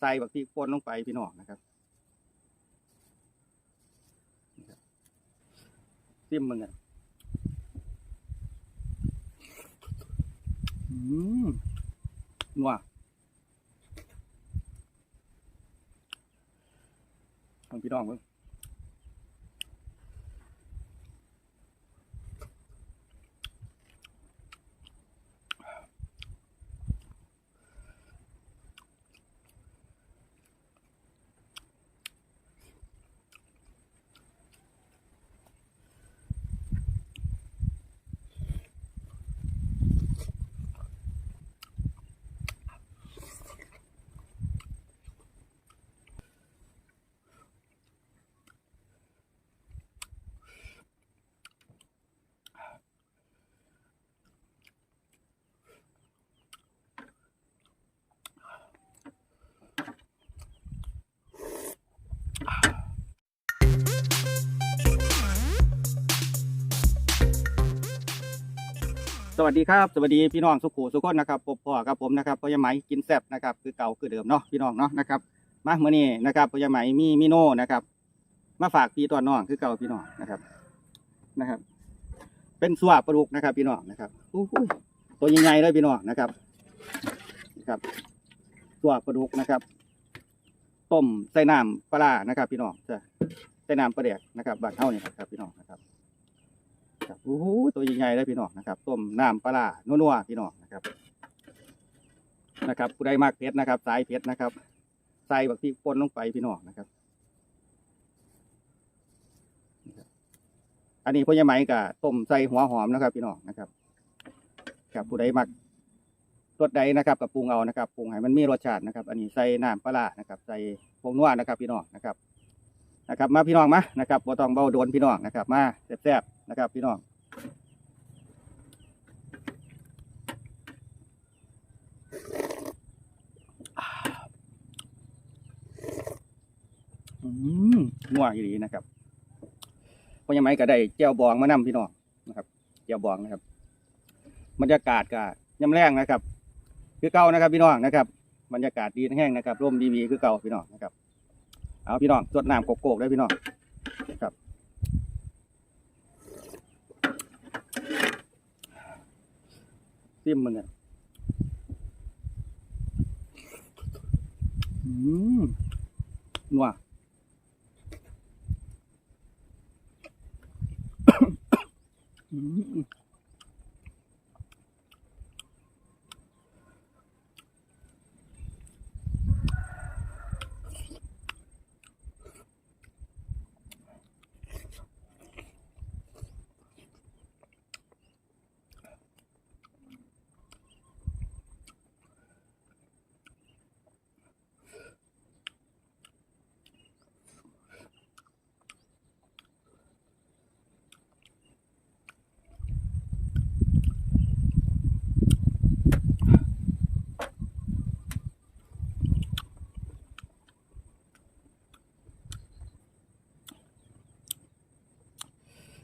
ใส่บักพริกป่นลงไปพี่น้องนะครับซิมมึงอะอืมนัวของพี่น้องมึง สวัสดีครับสวัสดีพี่น้องสุขุสุขคนนะครับพบพ่อกับผมนะครับพ่อใหญ่ไหมกินแซ่บนะครับคือเก่าคือเดิมเนาะพี่น้องเนาะนะครับมาเมื่อนี้นะครับพ่อใหญ่ไหมมีมิโน่นะครับมาฝากพี่ตัวน้องคือเก่าพี่น้องนะครับนะครับ เป็นสวาปลาดุกนะครับ พี่น้องนะครับอู้หูตัวใหญ่ๆเลยพี่น้องนะครับนะครับสวาปลาดุกนะครับ ต้มใส่น้ำปลานะครับ พี่น้องจะใส่น้ำปลาแดกนะครับบานเท่านี่ครับพี่น้องนะครับ ครับโอ้โหตัวใหญ่ๆเลยพี่น้องนะครับ ต้มน้ำปลาร้านัวๆพี่น้องนะครับ นะครับผู้ใดมากเผ็ดนะครับ สายเผ็ดนะครับ ใส่บักพริกป่นลงไปพี่น้องนะครับ อันนี้พ่อใหญ่ไหมกับต้มใส่หัวหอมนะครับ พี่น้องนะครับครับผู้ใดมักรสใดนะครับกับปรุงเอานะครับปรุงให้มันมีรสชาตินะครับ อันนี้ใส่น้ำปลานะครับ ใส่ผงนัวนะครับ พี่น้องนะครับ นะครับ มาพี่น้องมานะครับบ่ต้องเบาโดนพี่น้องนะครับ มาแซ่บๆนะครับ พี่น้องอืมนัวอีหลีนะครับเพราะยังไงก็ได้แก้วบองมานำพี่น้องนะครับแก้วบองนะครับบรรยากาศก็ยำแรงนะครับ คือเก่านะครับ พี่น้องนะครับ บรรยากาศดีแห้งนะครับร่มดีๆคือเก่าพี่น้องนะครับ เอาพี่น้องสดน้ำโกกๆได้พี่น้องครับซิมมึงอะอืมนัวอืม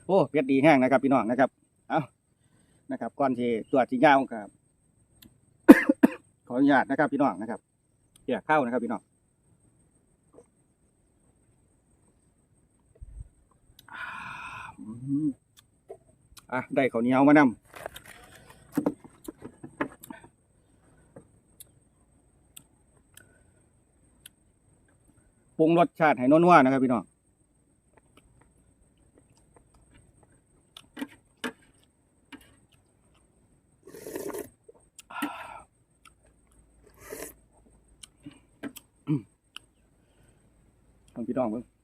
โอ้เผ็ดดีแห้งนะครับพี่น้องนะครับ เอานะครับก่อนที่ตัวจียาวครับขออนุญาตนะครับพี่น้องนะครับเกี่ยข้าวนะครับพี่น้องอ่าอืมอะได้ข้าวเหนียวมานำปรุงรสชาติให้นัวๆนะครับพี่น้อง ขอ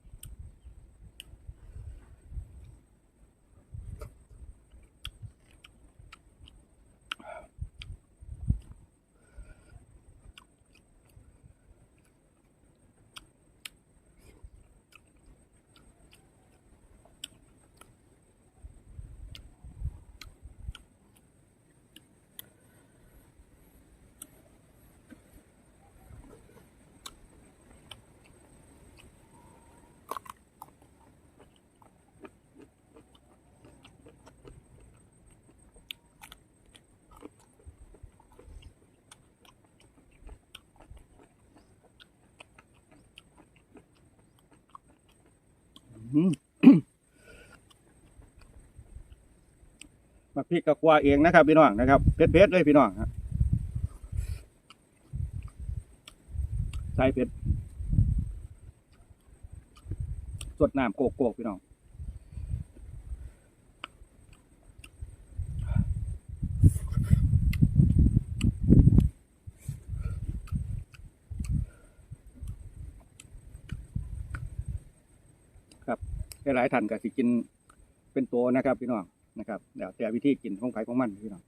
พริกกระควาเองนะครับพี่น้องนะครับเผ็ดๆเลยพี่น้องใส่เผ็ดสดน้ำโกก้พี่น้องหลายท่านก็สิกินเป็นตัวนะครับพี่น้อง นะครับเดี๋ยวแต่วิธีกินของไผ่ของมันพี่น้อง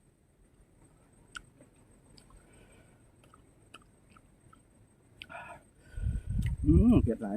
อืมเผ็ดหลาย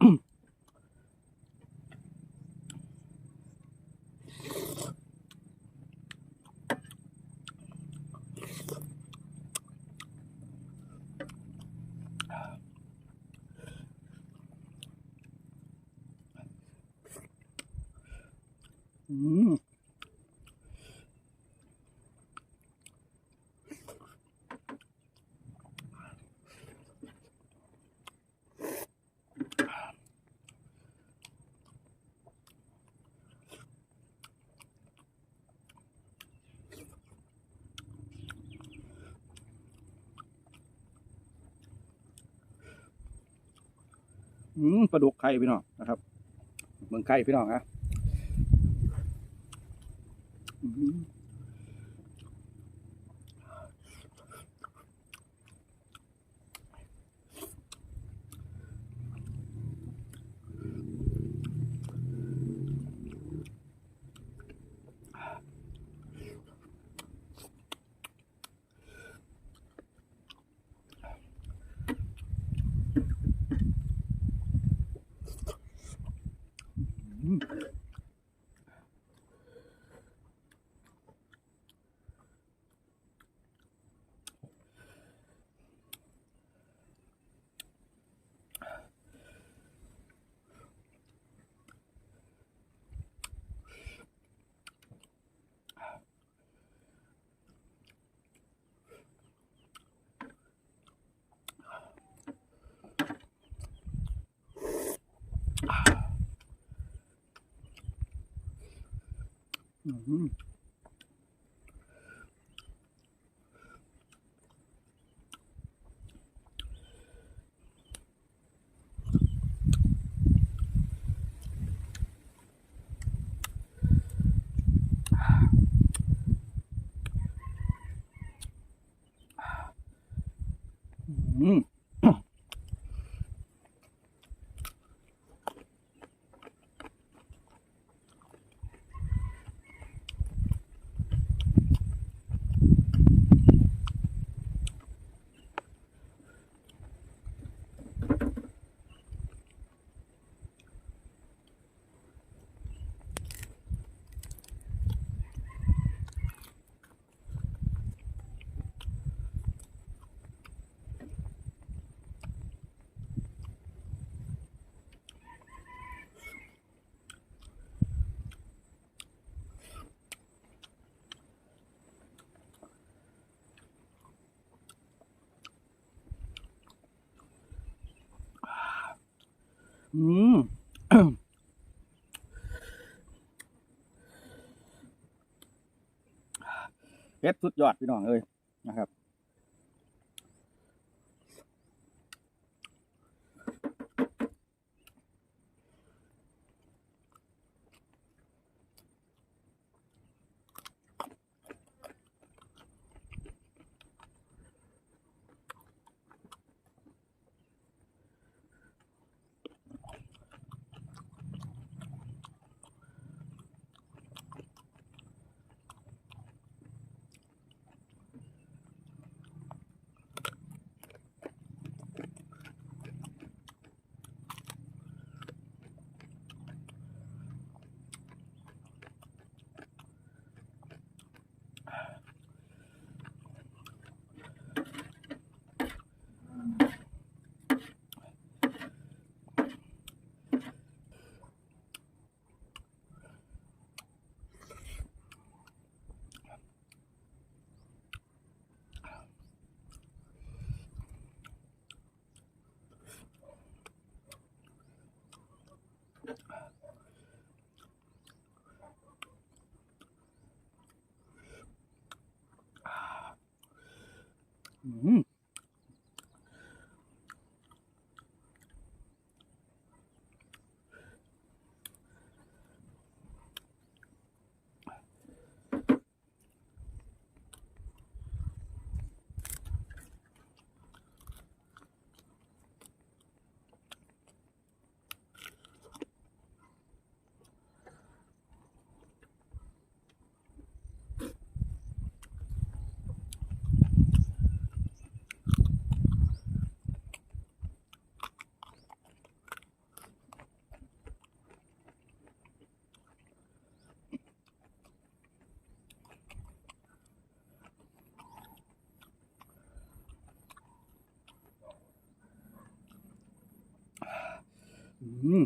อืมอืม ปลาดุกไข่พี่น้องนะครับเมืองไข่พี่น้องนะอืม อืมอืม อืมเพชรสุดยอดพี่น้องเอ้ยนะครับ อื ม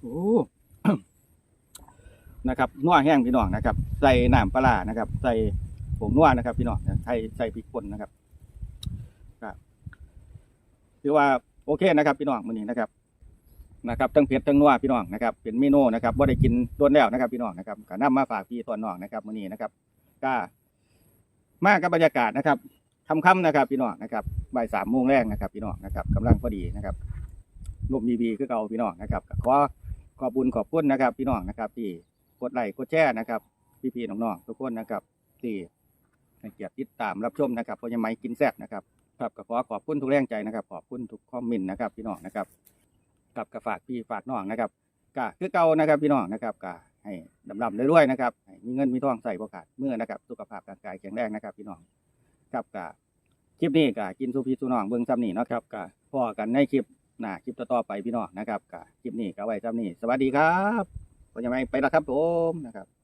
โอ้นะครับนัวแห้งพี่น้องนะครับ ใส่น้ำปลานะครับ ใส่ผงนัวนะครับ พี่น้องใส่ใส่พริกป่นนะครับครับถือว่าโอเคนะครับ พี่น้องมื้อนี้นะครับนะครับทั้งเผ็ดทั้งนัวพี่น้องนะครับ เป็นเมนูนะครับว่าได้กินต้นแล้วนะครับ พี่น้องนะครับก็นำมาฝากพี่ต้นน้องนะครับมื้อนี้นะครับก็มากับบรรยากาศนะครับค่ำๆนะครับ พี่น้องนะครับบ่ายสามโมงแรกนะครับ พี่น้องนะครับกำลังพอดีนะครับลมดีๆคือเก่าพี่น้องนะครับขอ ขอบุญขอบคุณนะครับพี่น้องนะครับ ที่กดไลค์กดแชร์นะครับ พี่ๆน้องๆทุกคนนะครับที่ให้เกียรติติดตามรับชมนะครับเพราะยังไม่กินแซ่บนะครับครับก็ขอขอบคุณทุกแรงใจนะครับ ขอบคุณทุกคอมเมนต์นะครับพี่น้องนะครับกับกระฝากพี่ฝากน้องนะครับก็คือเก่านะครับพี่น้องนะครับก็ให้ดำดำเรื่อยๆนะครับมีเงินมีทองใส่ประกาศเมื่อนะครับ สุขภาพร่างกายแข็งแรงนะครับ พี่น้องครับก็คลิปนี้ก็กินสุพีสุน้องเบิ้งซ้ำนี่เนาะครับก็พอกันในคลิป หน้าคลิปต่อๆไปพี่น้องนะครับก็คลิปนี้ก็ไว้ซ้ำนี่สวัสดีครับผมยังไงไปแล้วครับผมนะครับ